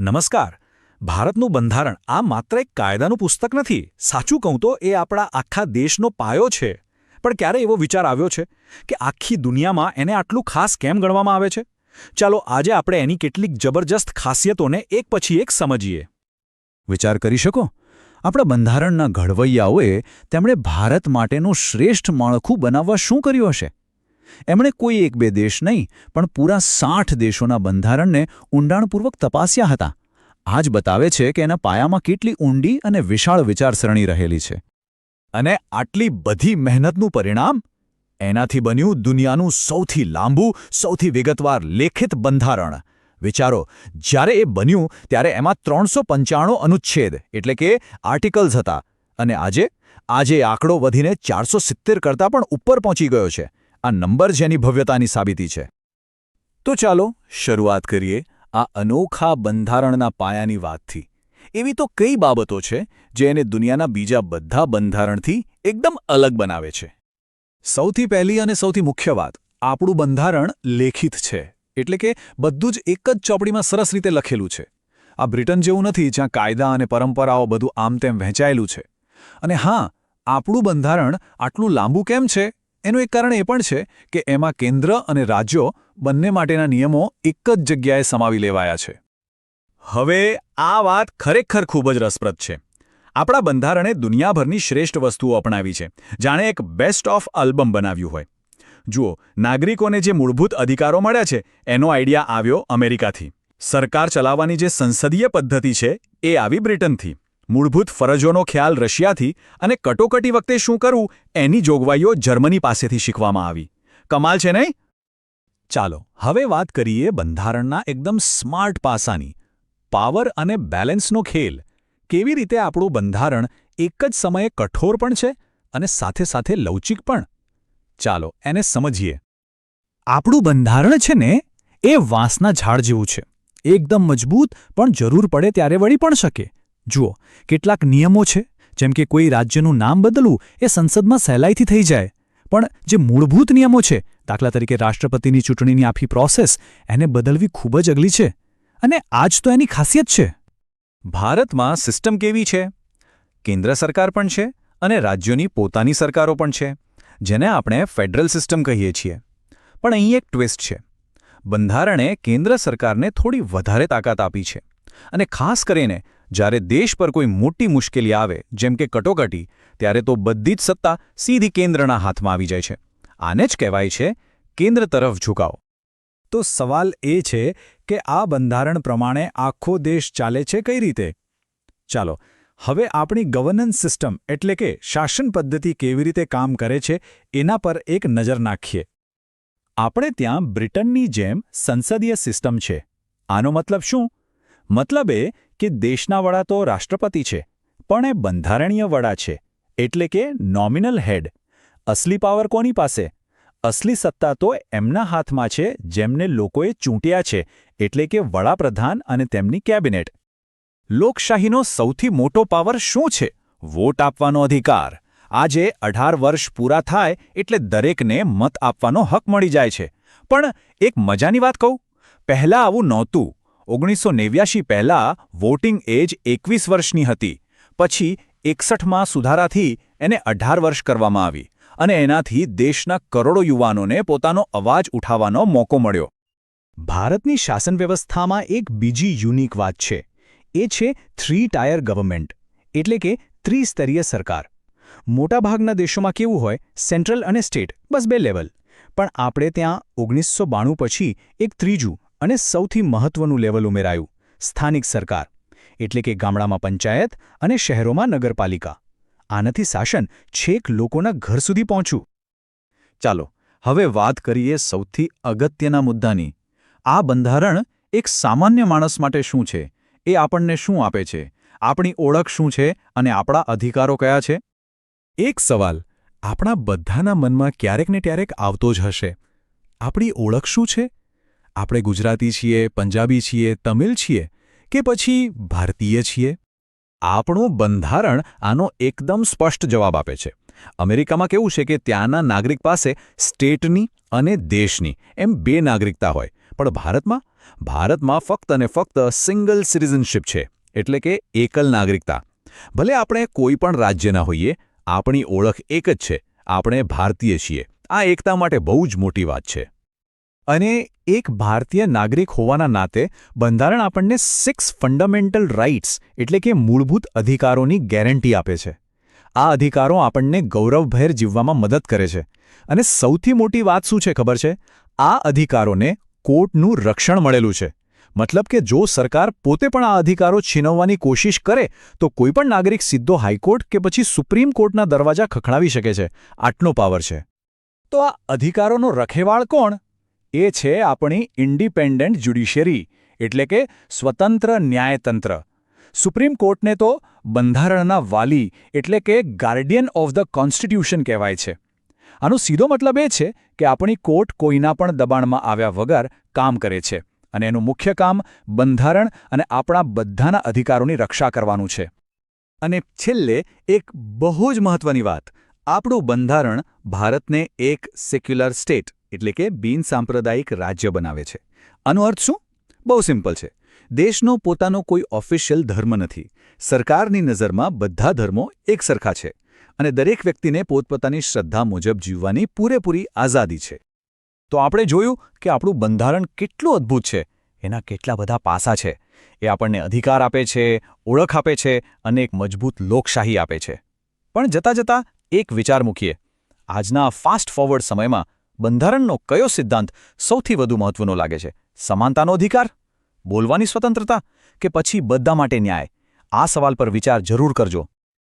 નમસ્કાર. ભારતનું બંધારણ આ માત્ર એક કાયદાનું પુસ્તક નથી. સાચું કહું તો એ આપણા આખા દેશનો પાયો છે. પણ ક્યારે એવો વિચાર આવ્યો છે કે આખી દુનિયામાં એને આટલું ખાસ કેમ ગણવામાં આવે છે? ચાલો આજે આપણે એની કેટલીક જબરજસ્ત ખાસિયતોને એક પછી એક સમજીએ. વિચાર કરી શકો? આપણા બંધારણના ઘડવૈયાઓએ તેમણે ભારત માટેનું શ્રેષ્ઠ માળખું બનાવવા શું કર્યું હશે? એમણે કોઈ એક બે દેશ નહીં, પણ પૂરા સાઠ દેશોના બંધારણને ઊંડાણપૂર્વક તપાસ્યા હતા. આ જ બતાવે છે કે એના પાયામાં કેટલી ઊંડી અને વિશાળ વિચારસરણી રહેલી છે. અને આટલી બધી મહેનતનું પરિણામ? એનાથી બન્યું દુનિયાનું સૌથી લાંબુ, સૌથી વિગતવાર લેખિત બંધારણ. વિચારો, જ્યારે એ બન્યું, ત્યારે એમાં ત્રણસો પંચાણું અનુચ્છેદ, એટલે કે આર્ટિકલ્સ હતા. અને આજે? આજે આંકડો વધીને ચારસો સિત્તેર કરતાં પણ ઉપર પહોંચી ગયો છે. આ નંબર જેની ભવ્યતાની સાબિતી છે. તો ચાલો શરૂઆત કરીએ આ અનોખા બંધારણના પાયાની વાતથી. એવી તો કઈ બાબતો છે જે એને દુનિયાના બીજા બધા બંધારણથી એકદમ અલગ બનાવે છે. સૌથી પહેલી અને સૌથી મુખ્ય વાત, આપણું બંધારણ લેખિત છે, એટલે કે બધું જ એક જ ચોપડીમાં સરસ રીતે લખેલું છે. આ બ્રિટન જેવું નથી જ્યાં કાયદા અને પરંપરાઓ બધું આમ તેમ વહેંચાયેલું છે. અને હા, આપણું બંધારણ આટલું લાંબુ કેમ છે? એનું એક કારણ એ પણ છે કે એમાં કેન્દ્ર અને રાજ્યો બંને માટેના નિયમો એક જ જગ્યાએ સમાવી લેવાયા છે. હવે આ વાત ખરેખર ખૂબ જ રસપ્રદ છે. આપણા બંધારણે દુનિયાભરની શ્રેષ્ઠ વસ્તુઓ અપનાવી છે. જાણે એક બેસ્ટ ઓફ આલ્બમ બનાવ્યું હોય. જુઓ, નાગરિકોને જે મૂળભૂત અધિકારો મળ્યા છે, એનો આઈડિયા આવ્યો અમેરિકાથી. સરકાર ચલાવવાની જે સંસદીય પદ્ધતિ છે, એ આવી બ્રિટનથી. મૂળભૂત ફરજોનો ખ્યાલ રશિયાથી અને કટોકટી વખતે શું કરવું એની જોગવાઈઓ જર્મની પાસેથી શીખવામાં આવી. કમાલ છે નહીં? ચાલો, હવે વાત કરીએ બંધારણના એકદમ સ્માર્ટ પાસાની. પાવર અને બેલેન્સનો ખેલ. કેવી રીતે આપણું બંધારણ એક જ સમયે કઠોર પણ છે અને સાથે સાથે લવચિક પણ? ચાલો, એને સમજીએ. આપણું બંધારણ છે ને, એ વાંસના ઝાડ જેવું છે. એકદમ મજબૂત પણ જરૂર પડે ત્યારે વળી પણ શકે. જુઓ, કેટલાક નિયમો છે, જેમ કે કોઈ રાજ્યનું નામ બદલવું એ સંસદમાં સહેલાઈથી થઈ જાય. પણ જે મૂળભૂત નિયમો છે, દાખલા તરીકે રાષ્ટ્રપતિની ચૂંટણીની આખી પ્રોસેસ, એને બદલવી ખૂબ જ અગલી છે. અને આજ તો એની ખાસિયત છે. ભારતમાં સિસ્ટમ કેવી છે? કેન્દ્ર સરકાર પણ છે અને રાજ્યોની પોતાની સરકારો પણ છે, જેને આપણે ફેડરલ સિસ્ટમ કહીએ છીએ. પણ અહીં એક ટ્વિસ્ટ છે. બંધારણે કેન્દ્ર સરકારને થોડી વધારે તાકાત આપી છે. અને ખાસ કરીને જ્યારે દેશ પર કોઈ મોટી મુશ્કેલી આવે, જેમ કે કટોકટી, ત્યારે તો બધી જ સત્તા સીધી કેન્દ્રના હાથમાં આવી જાય છે. આને જ કહેવાય છે કેન્દ્ર તરફ ઝુકાવ. તો સવાલ એ છે કે આ બંધારણ પ્રમાણે આખો દેશ ચાલે છે કઈ રીતે? ચાલો, હવે આપણી ગવર્નન્સ સિસ્ટમ એટલે કે શાસન પદ્ધતિ કેવી રીતે કામ કરે છે એના પર એક નજર નાખીએ. આપણે ત્યાં બ્રિટનની જેમ સંસદીય સિસ્ટમ છે. આનો મતલબ શું? મતલબ એ કે દેશના વડા તો રાષ્ટ્રપતિ છે, પણ એ બંધારણીય વડા છે, એટલે કે નોમિનલ હેડ અસલી પાવર કોની પાસે? અસલી સત્તા તો એમના હાથમાં છે, જેમને લોકોએ ચૂંટ્યા છે, એટલે કે વડાપ્રધાન અને તેમની કેબિનેટ લોકશાહીનો સૌથી મોટો પાવર શું છે? વોટ આપવાનો અધિકાર. આજે અઢાર વર્ષ પૂરા થાય એટલે દરેકને મત આપવાનો હક મળી જાય છે. પણ એક મજાની વાત કહું. પહેલાં આવું નહોતું. ઓગણીસો નેવ્યાશી પહેલાં વોટિંગ એજ એકવીસ વર્ષની હતી. પછી એકસઠમાં સુધારાથી એને અઢાર વર્ષ કરવામાં આવી અને એનાથી દેશના કરોડો યુવાનોને પોતાનો અવાજ ઉઠાવવાનો મોકો મળ્યો. ભારતની શાસન વ્યવસ્થામાં એક બીજી યુનિક વાત છે. એ છે થ્રી ટાયર ગવર્મેન્ટ, એટલે કે ત્રિસ્તરીય સરકાર. મોટાભાગના દેશોમાં કેવું હોય, સેન્ટ્રલ અને સ્ટેટ, બસ બે લેવલ. પણ આપણે ત્યાં ઓગણીસો બાણું પછી એક ત્રીજું અને સૌથી મહત્વનું લેવલ ઉમેરાયું, સ્થાનિક સરકાર, એટલે કે ગામડામાં પંચાયત અને શહેરોમાં નગરપાલિકા. આનાથી શાસન છેક લોકોના ઘર સુધી પહોંચ્યું. ચાલો, હવે વાત કરીએ સૌથી અગત્યના મુદ્દાની. આ બંધારણ એક સામાન્ય માણસ માટે શું છે? એ આપણને શું આપે છે? આપણી ઓળખ શું છે? અને આપણા અધિકારો કયા છે? એક સવાલ, આપણા બધાના મનમાં ક્યારેક ને ક્યારેક આવતો જ હશે. આપણી ઓળખ શું છે? આપણે ગુજરાતી છીએ, પંજાબી છીએ, તમિલ છીએ કે પછી ભારતીય છીએ? આપણું બંધારણ આનો એકદમ સ્પષ્ટ જવાબ આપે છે. અમેરિકામાં કેવું છે કે ત્યાંના નાગરિક પાસે સ્ટેટની અને દેશની એમ બે નાગરિકતા હોય. પણ ભારતમાં? ભારતમાં ફક્ત અને ફક્ત સિંગલ સિટીઝનશીપ છે, એટલે કે એકલ નાગરિકતા. ભલે આપણે કોઈ પણ રાજ્યના હોઈએ, આપણી ઓળખ એક જ છે, આપણે ભારતીય છીએ. આ એકતા માટે બહુ જ મોટી વાત છે. અને એક ભારતીય નાગરિક હોવાના નાતે બંધારણ આપણને સિક્સ ફંડામેન્ટલ રાઇટ્સ એટલે કે મૂળભૂત અધિકારોની ગેરંટી આપે છે. આ અધિકારો આપણને ગૌરવભેર જીવવામાં મદદ કરે છે. અને સૌથી મોટી વાત શું છે ખબર છે? આ અધિકારોને કોર્ટનું રક્ષણ મળેલું છે. મતલબ કે જો સરકાર પોતે પણ આ અધિકારો છીનવવાની કોશિશ કરે, તો કોઈપણ નાગરિક સીધો હાઈકોર્ટ કે પછી સુપ્રીમ કોર્ટના દરવાજા ખખડાવી શકે છે. આટલો પાવર છે. તો આ અધિકારોનો રખેવાળ કોણ? એ છે આપણી ઇન્ડિપેન્ડન્ટ જ્યુડિશિયરી, એટલે કે સ્વતંત્ર ન્યાયતંત્ર. સુપ્રીમ કોર્ટને તો બંધારણના વાલી, એટલે કે ગાર્ડિયન ઓફ ધ કોન્સ્ટિટ્યુશન કહેવાય છે. આનો સીધો મતલબ એ છે કે આપણી કોર્ટ કોઈના પણ દબાણમાં આવ્યા વગર કામ કરે છે, અને એનું મુખ્ય કામ બંધારણ અને આપણા બધાના અધિકારોની રક્ષા કરવાનું છે. અને છેલ્લે એક બહુ જ મહત્વની વાત, આપણું બંધારણ ભારતને એક સેક્યુલર સ્ટેટ એટલે કે બિનસાંપ્રદાયિક રાજ્ય બનાવે છે. આનો અર્થ શું? બહુ સિમ્પલ છે. દેશનો પોતાનો કોઈ ઓફિશિયલ ધર્મ નથી. સરકારની નજરમાં બધા ધર્મો એક સરખા છે અને દરેક વ્યક્તિને પોતપોતાની શ્રદ્ધા મુજબ જીવવાની પૂરેપૂરી આઝાદી છે. તો આપણે જોયું કે આપણું બંધારણ કેટલું અદ્ભુત છે. એના કેટલા બધા પાસા છે. એ આપણને અધિકાર આપે છે, ઓળખ આપે છે અને એક મજબૂત લોકશાહી આપે છે. પણ જતાં જતાં એક વિચાર મૂકીએ. આજના ફાસ્ટ ફોરવર્ડ સમયમાં બંધારણનો કયો સિદ્ધાંત સૌથી વધુ મહત્વનો લાગે છે? સમાનતાનો અધિકાર? બોલવાની સ્વતંત્રતા? કે પછી બધા માટે ન્યાય? આ સવાલ પર વિચાર જરૂર કરજો.